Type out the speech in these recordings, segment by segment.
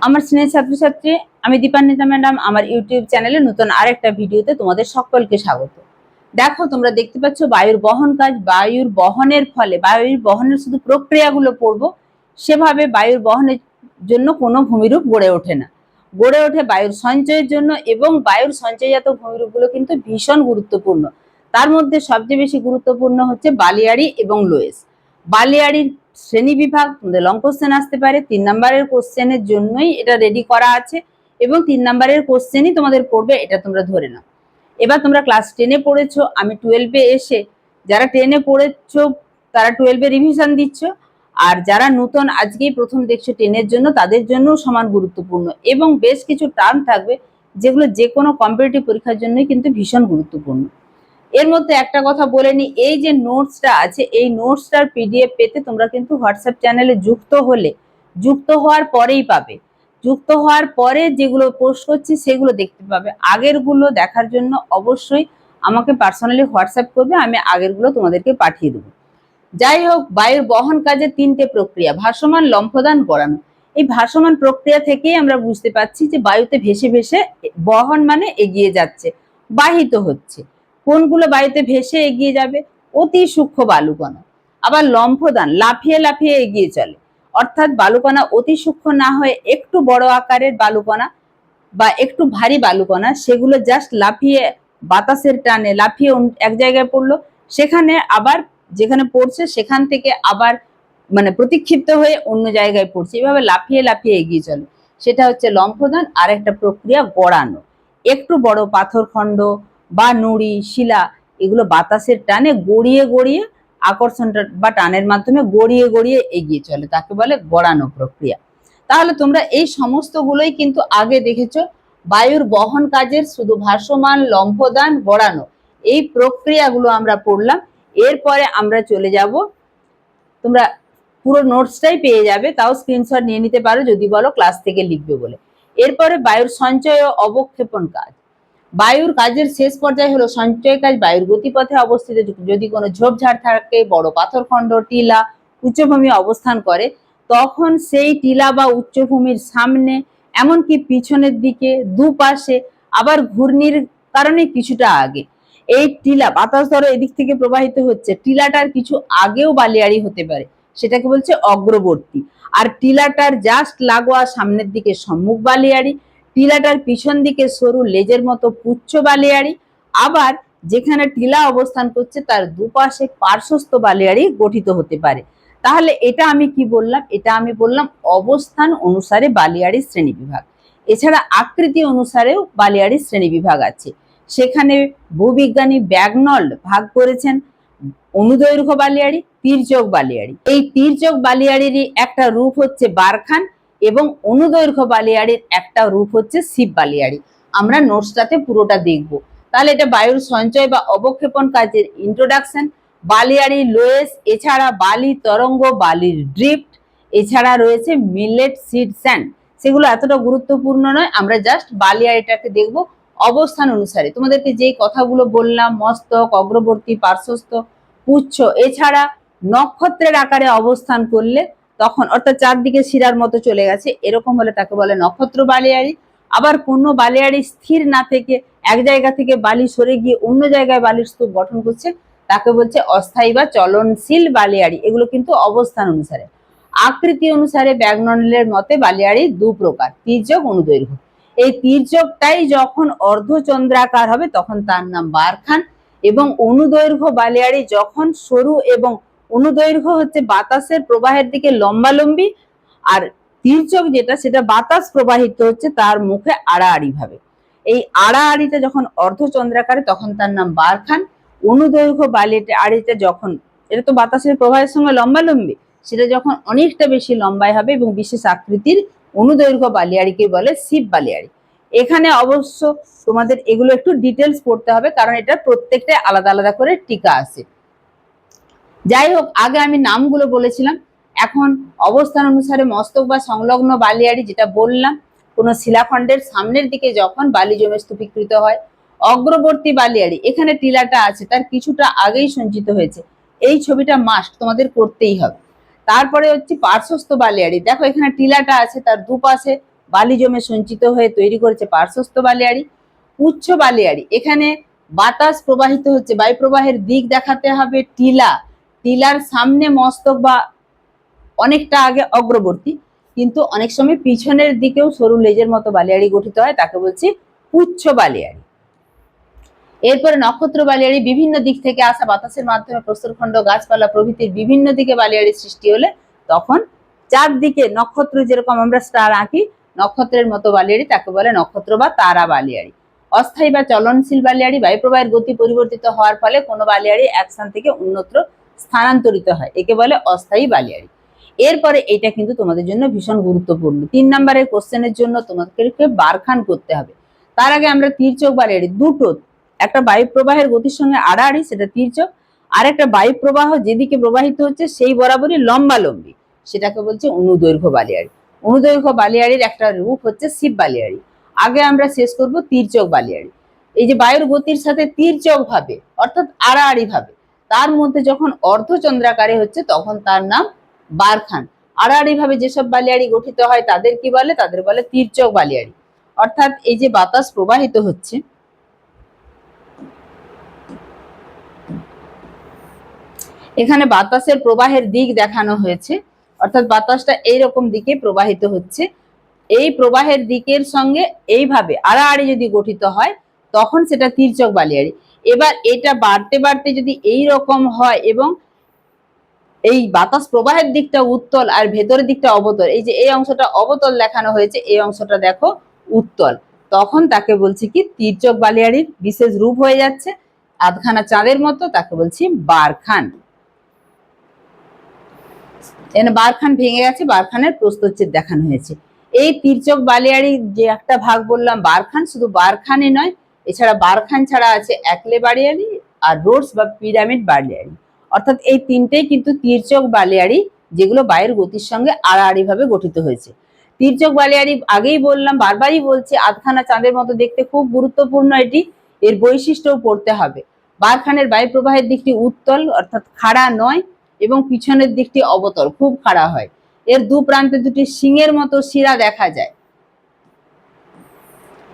আমার স্নেহ ছাত্রছাত্রী, আমি দীপান্বিতা ম্যাডাম, আমার ইউটিউব চ্যানেলে নতুন আরেকটা ভিডিওতে তোমাদের সকলকে স্বাগত। দেখো, তোমরা দেখতে পাচ্ছ বায়ুর বহন কাজ, বায়ুর বহনের ফলে, বায়ুর বহনের শুধু প্রক্রিয়াগুলো পড়ব, সেভাবে বায়ুর বহনের জন্য কোনো ভূমিরূপ গড়ে ওঠে না। গড়ে ওঠে বায়ুর সঞ্চয়ের জন্য এবং বায়ুর সঞ্চয়জাত ভূমিরূপগুলো কিন্তু ভীষণ গুরুত্বপূর্ণ। তার মধ্যে সবচেয়ে বেশি গুরুত্বপূর্ণ হচ্ছে বালিয়াড়ি এবং লোয়েস। বালিয়াড়ির শ্রেণি বিভাগ তোমাদের লং কোশ্চেন আসতে পারে, তিন নাম্বারের কোশ্চেনের জন্যই এটা রেডি করা আছে এবং তিন নাম্বারের কোশ্চেনই তোমাদের পড়বে, এটা তোমরা ধরে নাও। এবার তোমরা ক্লাস টেনে পড়েছো, আমি টুয়েলভে এসে, যারা টেনে পড়েছো, তারা টুয়েলভে রিভিশন দিচ্ছ, আর যারা নতুন আজকেই প্রথম দেখছ টেনের জন্য, তাদের জন্য সমান গুরুত্বপূর্ণ এবং বেশ কিছু টার্ম থাকবে, যেগুলো যে কোনো কম্পিটিটিভ পরীক্ষার জন্যই কিন্তু ভীষণ গুরুত্বপূর্ণ। এর মধ্যে একটা কথা বলে নি, এই যে নোটসটা আছে, এই নোটসটার পিডিএফ পেতে তোমরা কিন্তু হোয়াটসঅ্যাপ চ্যানেলে যুক্ত হলে, যুক্ত হওয়ার পরেই পাবে। যুক্ত হওয়ার পরে যেগুলো পোস্ট করছি সেগুলো দেখতে পাবে। আগেরগুলো দেখার জন্য অবশ্যই আমাকে পার্সোনালি হোয়াটসঅ্যাপ করবে, আমি আগেরগুলো তোমাদেরকে পাঠিয়ে দেবো। যাই হোক, বায়ুর বহন কাজে তিনটে প্রক্রিয়া, ভাসমান, লম্ফদান গড়ানো এই ভাসমান প্রক্রিয়া থেকেই আমরা বুঝতে পারছি যে বায়ুতে ভেসে ভেসে বহন মানে এগিয়ে যাচ্ছে, বাহিত হচ্ছে। কোনগুলো বায়ুতে ভেসে এগিয়ে যাবে। অতি সূক্ষ্ম বালুকণা। আবার লম্ফদান লাফিয়ে লাফিয়ে এগিয়ে চলে। অর্থাৎ বালুকণা অতি সূক্ষ্ম না হয়ে একটু বড় আকারের বালুকণা বা একটু ভারী বালুকণা, সেগুলো জাস্ট লাফিয়ে বাতাসের টানে লাফিয়ে এক জায়গায় পড়ল। সেখানে আবার যেখানে পড়ছে, সেখান থেকে আবার মানে প্রতিক্ষিপ্ত হয়ে অন্য জায়গায় পড়ছে। এভাবে লাফিয়ে লাফিয়ে এগিয়ে চলে। সেটা হচ্ছে লম্ফদান। আর একটা প্রক্রিয়া গড়ানো। একটু বড় পাথর পাথরখণ্ড বা নুড়ি, শিলা, এগুলো বাতাসের টানে গড়িয়ে গড়িয়ে আকর্ষণটা বা টানের মাধ্যমে গড়িয়ে গড়িয়ে এগিয়ে চলে, তাকে বলে গড়ানো প্রক্রিয়া। তাহলে তোমরা এই সমস্তগুলোই কিন্তু আগে দেখেছ, বায়ুর বহন কাজের শুধু ভাসমান, লম্ফদান, গড়ানো, এই প্রক্রিয়াগুলো আমরা পড়লাম। এরপরে আমরা চলে যাব, তোমরা পুরো নোটসটাই পেয়ে যাবে, তাও স্ক্রিনশট নিয়ে নিতে পারো, যদি বলো ক্লাস থেকে লিখবে বলে। এরপরে বায়ুর সঞ্চয় ও অবক্ষেপণ কাজ। বায়ুর কাজের শেষ পর্যায়ে হলো সঞ্চয় কাজ বায়ুর গতিপথে অবস্থিত। যদি কোনো ঝোপঝাড় থাকে, বড় পাথরখণ্ড টিলা উচ্চভূমি অবস্থান করে, তখন সেই টিলা বা উচ্চভূমির সামনে, এমনকি পিছনের দিকে, দুপাশে আবার ঘূর্ণির কারণে কিছুটা আগে। এই টিলা বাতাস ধরো এদিক থেকে প্রবাহিত হচ্ছে। টিলাটার কিছু আগেও বালিয়াড়ি হতে পারে, সেটাকে বলছে অগ্রবর্তী। আর টিলাটার জাস্ট লাগোয়া সামনের দিকে সম্মুখ বালিয়াড়ি টিলাটার পিছন দিকে সরু লেজের মতো পুচ্ছ বালিয়াড়ি, আবার যেখানে টিলা অবস্থান করছে তার দুপাশে পার্শ্বস্থ বালিয়াড়ি গঠিত হতে পারে। তাহলে এটা আমি কি বললাম? এটা আমি বললাম অবস্থান অনুসারে বালিয়াড়ি শ্রেণি বিভাগ। এছাড়া আকৃতি অনুসারেও বালিয়াড়ি শ্রেণি বিভাগ আছে। সেখানে ভূবিজ্ঞানী ব্যাগনল্ড ভাগ করেছেন অনুদৈর্ঘ্য বালিয়াড়ি, তীর্যক বালিয়াড়ি। এই তীর্যক বালিয়াড়িরই একটা রূপ হচ্ছে বারখান। এবং অনুদৈর্ঘ্য বালিয়াড়ির একটা রূপ হচ্ছে শিব বালিয়াড়ি। আমরা নোটসটাতে পুরোটা দেখব। তাহলে এটা বায়ুর সঞ্চয় বা অবক্ষেপণ কাজের ইন্ট্রোডাকশন বালিয়াড়ি লোয়েস এছাড়া বালি তরঙ্গ, বালির ড্রিফট এছাড়া রয়েছে মিলেট সিড স্যান্ড সেগুলো এতটা গুরুত্বপূর্ণ নয়, আমরা জাস্ট বালিয়াড়িটাকে দেখব অবস্থান অনুসারে। তোমাদেরকে যেই কথাগুলো বললাম, মস্তক, অগ্রবর্তী, পার্শ্বস্থ, পুচ্ছ, এছাড়া নক্ষত্রের আকারে অবস্থান করলে তখন অর্থাৎ চারদিকে শিরার মতো চলে গেছে। এরকম হলে তাকে বলে নক্ষত্র বালিয়াড়ি আবার কোনো বালিয়াড়ি স্থির না থেকে এক জায়গা থেকে বালি সরে গিয়ে অন্য জায়গায় বালির স্তূপ গঠন করছে, তাকে বলছে অস্থায়ী বা চলনশীল বালিয়াড়ি এগুলো কিন্তু অবস্থান অনুসারে। আকৃতি অনুসারে ব্যাগনলের মতে বালিয়াড়ি দু প্রকার, তীর্যক অনুদৈর্ঘ্য। এই তীর্যকটাই যখন অর্ধচন্দ্রাকার হবে, তখন তার নাম বারখান। এবং অনুদৈর্ঘ্য বালিয়াড়ি যখন সরু এবং অনুদৈর্ঘ্য হচ্ছে বাতাসের প্রবাহের দিকে লম্বালম্বি আর তীর্যক যেটা, সেটা বাতাস প্রবাহিত হচ্ছে তার মুখে আড়াআড়ি ভাবে। এই আড়াআড়িটা যখন অর্ধচন্দ্রাকারে, তখন তার নাম বারখান। অনুদৈর্ঘ্য বালিটা আড়িটা যখন, এটা তো বাতাসের প্রবাহের সঙ্গে লম্বালম্বি, সেটা যখন অনেকটা বেশি লম্বায় হবে এবং বিশেষ আকৃতির অনুদৈর্ঘ্য বালিয়াড়িকে বলে শিব বালিয়াড়ি। এখানে অবশ্য তোমাদের এগুলো একটু ডিটেলস পড়তে হবে, কারণ এটা প্রত্যেকটা আলাদা আলাদা করে টিকা আছে। যাই হোক আগে আমি নামগুলো বলেছিলাম। এখন অবস্থান অনুসারে মস্তক বা সংলগ্ন বালিয়াড়ি যেটা বললাম, কোনো শিলাখণ্ডের সামনের দিকে যখন বালি জমে স্তূপীকৃত হয়, অগ্রবর্তী বালিয়াড়ি, এখানে টিলাটা আছে, তার কিছুটা আগেই সঞ্চিত হয়েছে। এই ছবিটা মাস্ট তোমাদের করতেই হবে। তারপরে হচ্ছে পার্শ্বস্থ বালিয়াড়ি। দেখো, এখানে টিলাটা আছে, তার দুপাশে বালি জমে সঞ্চিত হয়ে তৈরি করেছে পার্শ্বস্থ বালিয়াড়ি। উচ্চ বালিয়াড়ি, এখানে বাতাস প্রবাহিত হচ্ছে বায়ু প্রবাহের দিক দেখাতে হবে টিলা। টিলার সামনে মস্তক বা অনেকটা আগে অগ্রবর্তী, কিন্তু অনেক সময় পিছনের দিকেও সরু লেজের মতো বালিয়াড়ি গঠিত হয়, তাকে বলছি উচ্চ বালিয়াড়ি। এরপরে নক্ষত্র বালিয়াড়ি বিভিন্ন দিক থেকে আসা বাতাসের মাধ্যমে প্রস্তরখণ্ড, গাছপালা প্রভৃতির বিভিন্ন দিকে বালিয়াড়ি সৃষ্টি হলে তখন চারদিকে নক্ষত্র যেরকম আমরা স্টার আঁকি, নক্ষত্রের মতো বালিয়াড়ি তাকে বলে নক্ষত্র বা তারা বালিয়াড়ি। অস্থায়ী বা চলনশীল বালিয়াড়ি বায়ুপ্রবাহের গতি পরিবর্তিত হওয়ার ফলে কোনো বালিয়াড়ি এক স্থান থেকে অন্যত্র স্থানান্তরিত হয়, একে বলে অস্থায়ী বালিয়াড়ি এরপরে এটা কিন্তু তোমাদের জন্য ভীষণ গুরুত্বপূর্ণ। তিন নম্বরের কোশ্চেনের জন্য তোমাদেরকে বারখান করতে হবে। তার আগে আমরা তীরচোখ বালিয়াড়ি দুটো, একটা বায়ু প্রবাহের গতির সঙ্গে আড়াআড়ি, সেটা তীরচোখ আর একটা বায়ু প্রবাহ যেদিকে প্রবাহিত হচ্ছে সেই বরাবরই লম্বা লম্বি সেটাকে বলছে অনুদৈর্ঘ্য বালিয়াড়ি অনুদৈর্ঘ্য বালিয়াড়ির একটা রূপ হচ্ছে শিব বালিয়াড়ি আগে আমরা শেষ করব তীরচোখ বালিয়াড়ি এই যে বায়ুর গতির সাথে তীরচোখ ভাবে, অর্থাৎ আড়াআড়ি ভাবে তার মধ্যে যখন অর্ধচন্দ্রাকারে হচ্ছে, তখন তার নাম বারখান। আড়াআড়ি ভাবে যেসব বালিয়াড়ি গঠিত হয়, তাদের কি বলে? তাদের বলে তীরচোখ বালিয়াড়ি। অর্থাৎ এই যে বাতাস প্রবাহিত হচ্ছে, এখানে বাতাসের প্রবাহের দিক দেখানো হয়েছে। অর্থাৎ বাতাসটা এইরকম দিকে প্রবাহিত হচ্ছে। এই প্রবাহের দিকের সঙ্গে এইভাবে আড়াআড়ি যদি গঠিত হয়, তখন সেটা তীর্চক বালিয়াড়ি। এবার এটা বাড়তে বাড়তে যদি এই রকম হয় এবং এই বাতাস প্রবাহের দিকটা উত্তল আর ভেতরের দিকটা অবতল, এই যে এই অংশটা অবতল দেখানো হয়েছে, এই অংশটা দেখো উত্তল। তখন তাকে বলছি কি তীর্চক বালিয়াড়ির বিশেষ রূপ হয়ে যাচ্ছে, আধখানা চাঁদের মতো, তাকে বলছি বারখান। এখানে বারখান ভেঙে গেছে, বারখানের প্রস্তচ্ছেদ দেখানো হয়েছে। এই তীর্চক বালিয়াড়ি যে একটা ভাগ বললাম, বারখান শুধু বারখানে নয় এছাড়া বারখান ছাড়া আছে একলে বালিয়াড়ি আর রোডস বা পিরামিড বালিয়াড়ি অর্থাৎ এই তিনটেই কিন্তু তীরচক বালিয়াড়ি যেগুলো বায়ুর গতির সঙ্গে আড়াআড়ি ভাবে গঠিত হয়েছে। তীরচক বালিয়াড়ি আগেই বললাম, বারবারই বলছি, আধখানা চাঁদের মতো দেখতে খুব গুরুত্বপূর্ণ এটি, এর বৈশিষ্ট্যও পড়তে হবে। বারখানের বায়ু প্রবাহের দিকটি উত্তল, অর্থাৎ খাড়া নয় এবং পিছনের দিকটি অবতল, খুব খাড়া হয়। এর দু প্রান্তে দুটি শিঙের মতো শিরা দেখা যায়।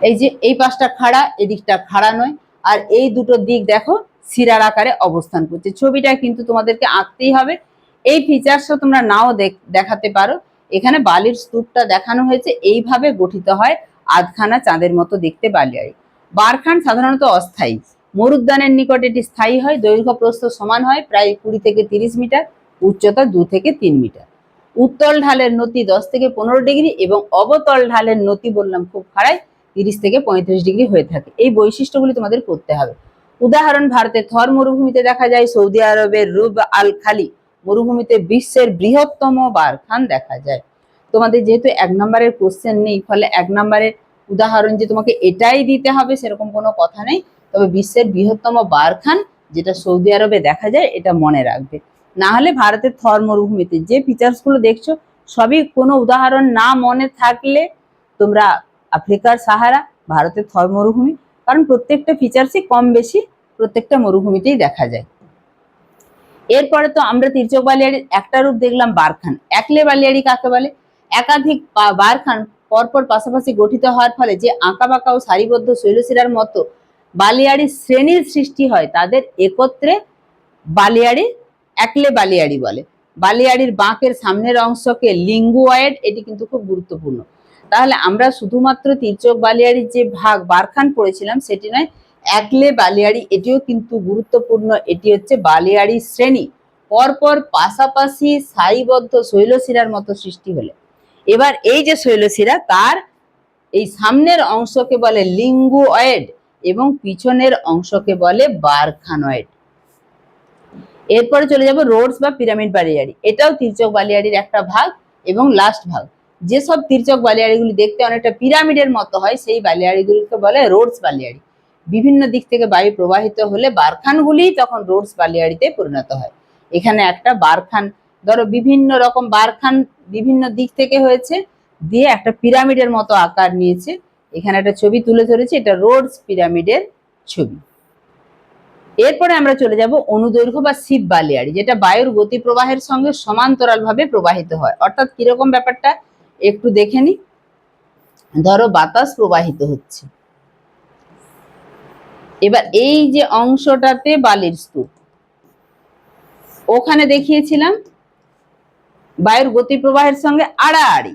এই যে এই পাশটা খাড়া এদিকটা খাড়া নয়। আর এই দুটো দিক দেখো, শিরার আকারে অবস্থান করছে। ছবিটা কিন্তু তোমাদেরকে আঁকতেই হবে। এই ফিচার্সও তোমরা নাও দেখ- দেখাতে পারো। এখানে বালির স্তূপটা দেখানো হয়েছে। এইভাবে গঠিত হয় আধখানা চাঁদের মতো দেখতে বালি বালিয়াড়ি বারখান সাধারণত অস্থায়ী। মরুদ্যানের নিকট এটি স্থায়ী হয়। দৈর্ঘ্য প্রস্থ সমান হয় প্রায় কুড়ি থেকে তিরিশ মিটার, উচ্চতা দু থেকে তিন মিটার। উত্তল ঢালের নতি দশ থেকে পনেরো ডিগ্রি এবং অবতল ঢালের নতি বললাম খুব খাড়ায় তিরিশ থেকে পঁয়ত্রিশ ডিগ্রি হয়ে থাকে। এই বৈশিষ্ট্যগুলি তোমাদের করতে হবে। উদাহরণ, ভারতের থর মরুভূমিতে দেখা যায়, সৌদি আরবের রুব আল খালি মরুভূমিতে বিশ্বের বৃহত্তম বারখান দেখা যায়। তোমাদের যেহেতু এক নম্বরের কোশ্চেন নেই, ফলে এক নম্বরের উদাহরণ যে তোমাকে এটাই দিতে হবে, সেরকম কোনো কথা নেই। তবে বিশ্বের বৃহত্তম বারখান যেটা সৌদি আরবে দেখা যায়, এটা মনে রাখবে। না হলে ভারতের থর মরুভূমিতে যে ফিচার্সগুলো দেখছ, সবই কোনো উদাহরণ না মনে থাকলে তোমরা আফ্রিকার সাহারা, ভারতের থর মরুভূমি, কারণ প্রত্যেকটা ফিচার্সই কম বেশি প্রত্যেকটা মরুভূমিতেই দেখা যায়। এরপরে তো আমরা তির্যক বালিয়াড়ির একটা রূপ দেখলাম, বারখান। একলে বালিয়াড়ি কাকে বলে? একাধিক বারখান পরপর পাশাপাশি গঠিত হওয়ার ফলে যে আঁকা বাঁকা ও সারিবদ্ধ শৈলশিরার মতো বালিয়াড়ি শ্রেণির সৃষ্টি হয়, তাদের একত্রে বালিয়াড়ি একলে বালিয়াড়ি বলে। বালিয়াড়ির বাঁকের সামনের অংশকে লিঙ্গুয়েড, এটি কিন্তু খুব গুরুত্বপূর্ণ। তাহলে আমরা শুধুমাত্র তির্যক বালিয়াড়ির যে ভাগ বারখান পড়েছিলাম, সেটি নয়, একলে বালিয়াড়ি এটিও কিন্তু গুরুত্বপূর্ণ। এটি হচ্ছে বালিয়াড়ি শ্রেণি। পরপর পাশাপাশি সারিবদ্ধ শৈলশিরার মতো সৃষ্টি হলে। এবার এই যে শৈলশিরা, তার এই সামনের অংশকে বলে লিঙ্গুয়েড এবং পিছনের অংশকে বলে বারখানয়েড এরপরে চলে যাব রোডস বা পিরামিড বালিয়াড়ি এটাও তির্যক বালিয়াড়ির একটা ভাগ এবং লাস্ট ভাগ। যেসব তির্যক বালিয়াড়িগুলি দেখতে অনেকটা পিরামিডের মতো হয়, সেই বালিয়াড়িগুলিকে বলে রোডস বালিয়াড়ি। বিভিন্ন দিক থেকে বায়ু প্রবাহিত হলে বারখানগুলি তখন রোডস বালিয়াড়িতে পরিণত হয়। এখানে একটা বারখান, ধরো বিভিন্ন রকম বারখান বিভিন্ন দিক থেকে হয়েছে, দিয়ে একটা পিরামিডের মতো আকার নিয়েছে। এখানে একটা ছবি তুলে ধরেছে, এটা রোডস পিরামিডের ছবি। এরপরে আমরা চলে যাব অনুদৈর্ঘ্য বা শিব বালিয়াড়ি, যেটা বায়ুর গতি প্রবাহের সঙ্গে সমান্তরাল ভাবে প্রবাহিত হয়। অর্থাৎ কীরকম ব্যাপারটা? একটু দেখে নি। ধরো বাতাস প্রবাহিত হচ্ছে। এবার এই যে অংশটাতে বালির স্তূপ, ওখানে দেখিয়েছিলাম বায়ুর গতি প্রবাহের সঙ্গে আড়াআড়ি।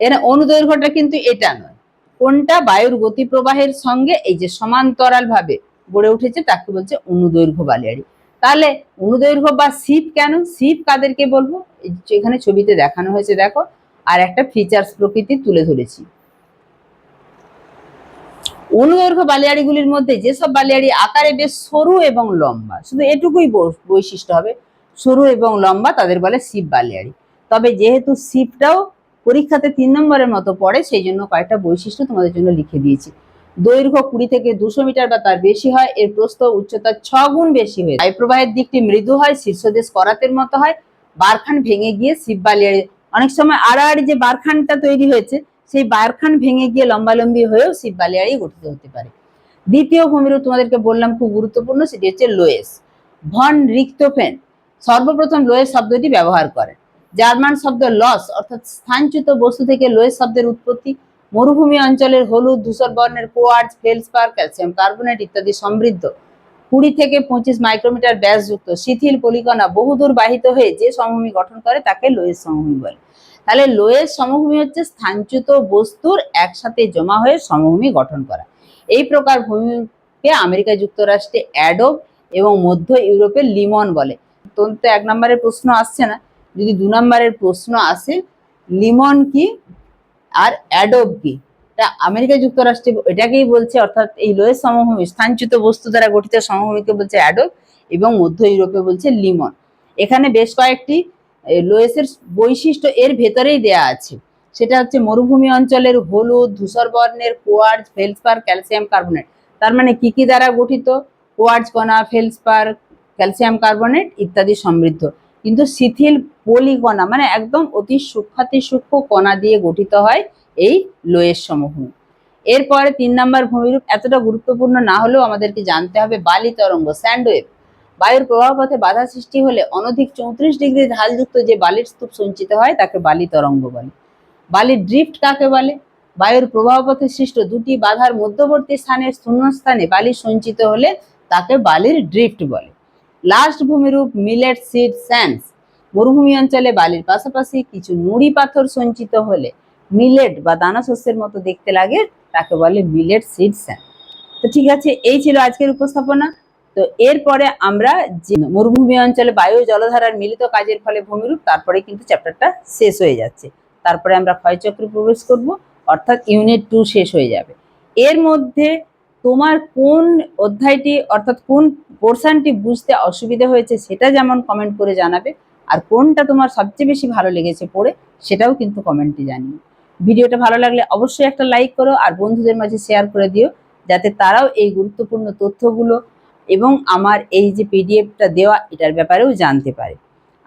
এর অনুদৈর্ঘ্যটা কিন্তু এটা নয়। কোনটা? বায়ুর গতি প্রবাহের সঙ্গে এই যে সমান্তরাল ভাবে গড়ে উঠেছে, তাকে বলছে অনুদৈর্ঘ্য বালিয়াড়ি। তাহলে অনুদৈর্ঘ্য বা সিপ কেন? সিপ কাদেরকে বলব? এখানে ছবিতে দেখানো হয়েছে, দেখো। আর একটা ফিচার্স প্রকৃতি তুলে ধরেছি। অনুদৈর্ঘ্য বালিয়াড়িগুলির মধ্যে যেসব বালিয়াড়ি আকারে বেশ সরু এবং লম্বা, শুধু এটুকুই বৈশিষ্ট্য হবে, সরু এবং লম্বা তাদের বলে সিপ বালিয়াড়ি। তবে যেহেতু সিপটাও পরীক্ষাতে তিন নম্বরের মতো পড়ে সেই জন্য কয়েকটা বৈশিষ্ট্য তোমাদের জন্য লিখে দিয়েছি। দৈর্ঘ্য কুড়ি থেকে দুশো মিটার বা তার বেশি হয়, এর প্রস্থ উচ্চতা ছ গুণ বেশি হয় বায়ু প্রবাহের দিকটি মৃদু হয়, শীর্ষদেশ করাতের মতো হয়, বারখান ভেঙে গিয়ে শিব বালিয়াড়ি অনেক সময় আড়াআড়ি যে বারখানটা তৈরি হয়েছে, সেই বারখান ভেঙে গিয়ে লম্বালম্বি হয়েও শিব বালিয়াড়ি গঠিত হতে পারে। দ্বিতীয় ভূমিরূপ তোমাদেরকে বললাম খুব গুরুত্বপূর্ণ, সেটি হচ্ছে লোয়েস। ভন রিক্তোফেন সর্বপ্রথম লোয়েস শব্দটি ব্যবহার করেন জার্মান শব্দ লস অর্থাৎ স্থানচ্যুত বস্তু থেকে লোয়েস শব্দের উৎপত্তি, মরুভূমি অঞ্চলের হলুদ, ধূসর বর্ণের কোয়ার্টজ ফেলসপার ক্যালসিয়াম কার্বনেট ইত্যাদি সমৃদ্ধ। কুড়ি থেকে পঁচিশ মাইক্রোমিটার ব্যাসযুক্ত শিথিল পলিকণা বহুদূর বাহিত হয়ে যে সমভূমি গঠন করে তাকে লোয়েস সমভূমি বলে। তাহলে লোয়ের সমভূমি হচ্ছে স্থানচ্যুত বস্তুর একসাথে জমা হয়ে সমভূমি গঠন করা। এই প্রকার ভূমিকে আমেরিকা যুক্তরাষ্ট্রে অ্যাডোব এবং মধ্য ইউরোপের লিমন বলে। তন্তু এক নম্বরের প্রশ্ন আসছে না। যদি দু নম্বরের প্রশ্ন আসে, লিমন কি আর অ্যাডোব কি? তা আমেরিকা যুক্তরাষ্ট্রে এটাকেই বলছে, অর্থাৎ এই লোয়ের সমভূমি, স্থানচ্যুত বস্তু দ্বারা গঠিত সমভূমিকে বলছে অ্যাডোব এবং মধ্য ইউরোপে বলছে লিমন। এখানে বেশ কয়েকটি লোয়েসের বৈশিষ্ট্য এর ভেতরেই দেয়া আছে। সেটা হচ্ছে মরুভূমি অঞ্চলের হলুদ ধূসর বর্ণের কোয়ার্জ, ফেলসপার, ক্যালসিয়াম কার্বনেট। তার মানে কি কি দ্বারা গঠিত? কোয়ার্জ, কণা, ফেলসপার, ক্যালসিয়াম কার্বনেট ইত্যাদি সমৃদ্ধ। কিন্তু শিথিল পলিকণা মানে একদম অতি সূক্ষাতি সূক্ষ্ম কণা দিয়ে গঠিত হয় এই লোয়েস সমভূমি এরপরে তিন নম্বর ভূমিরূপ, এতটা গুরুত্বপূর্ণ না হলেও আমাদেরকে জানতে হবে বালি তরঙ্গ, স্যান্ডওয়েভ। বায়ুর প্রবাহ পথে বাধা সৃষ্টি হলে অনধিক চৌত্রিশ ডিগ্রি ঢালযুক্ত যে বালির স্তূপ সঞ্চিত হয়, তাকে বালি তরঙ্গ বলে। বালির ড্রিফট কাকে বলে? বায়ুর প্রবাহ পথে সৃষ্ট দুটি বাধার মধ্যবর্তী স্থানের শূন্যস্থানে বালি সঞ্চিত হলে তাকে বালির ড্রিফট বলে। লাস্ট ভূমিরূপ মিলেট সিড স্যান্ডস মরুভূমি অঞ্চলে বালির পাশাপাশি কিছু নুড়ি পাথর সঞ্চিত হলে মিলেট বা দানা শস্যের মতো দেখতে লাগে, তাকে বলে মিলেট সিড স্যান্ড তো ঠিক আছে, এই ছিল আজকের উপস্থাপনা। তো এরপরে আমরা যে মরুভূমি অঞ্চলে বায়ু জলধারার মিলিত কাজের ফলে ভূমিরূপ তারপরে কিন্তু চ্যাপ্টারটা শেষ হয়ে যাচ্ছে। তারপরে আমরা ক্ষয়চক্রে প্রবেশ করব, অর্থাৎ ইউনিট টু শেষ হয়ে যাবে। এর মধ্যে তোমার কোন অধ্যায়টি, অর্থাৎ কোন পোর্শনটি বুঝতে অসুবিধা হয়েছে সেটা যেমন কমেন্ট করে জানাবে, আর কোনটা তোমার সবচেয়ে বেশি ভালো লেগেছে পড়ে সেটাও কিন্তু কমেন্টে জানিও। ভিডিওটা ভালো লাগলে অবশ্যই একটা লাইক করো, আর বন্ধুদের মাঝে শেয়ার করে দিও, যাতে তারাও এই গুরুত্বপূর্ণ তথ্যগুলো এবং আমার এই যে পিডিএফটা দেওয়া, এটার ব্যাপারেও জানতে পারে।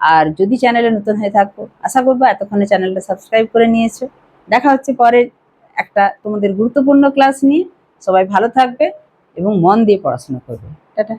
আর যদি চ্যানেলে নতুন হয়ে থাকো, আশা করব এতক্ষণে চ্যানেলটা সাবস্ক্রাইব করে নিয়েছো। দেখা হচ্ছে পরের একটা তোমাদের গুরুত্বপূর্ণ ক্লাস নিয়ে। সবাই ভালো থাকবে এবং মন দিয়ে পড়াশোনা করবে। টাটা।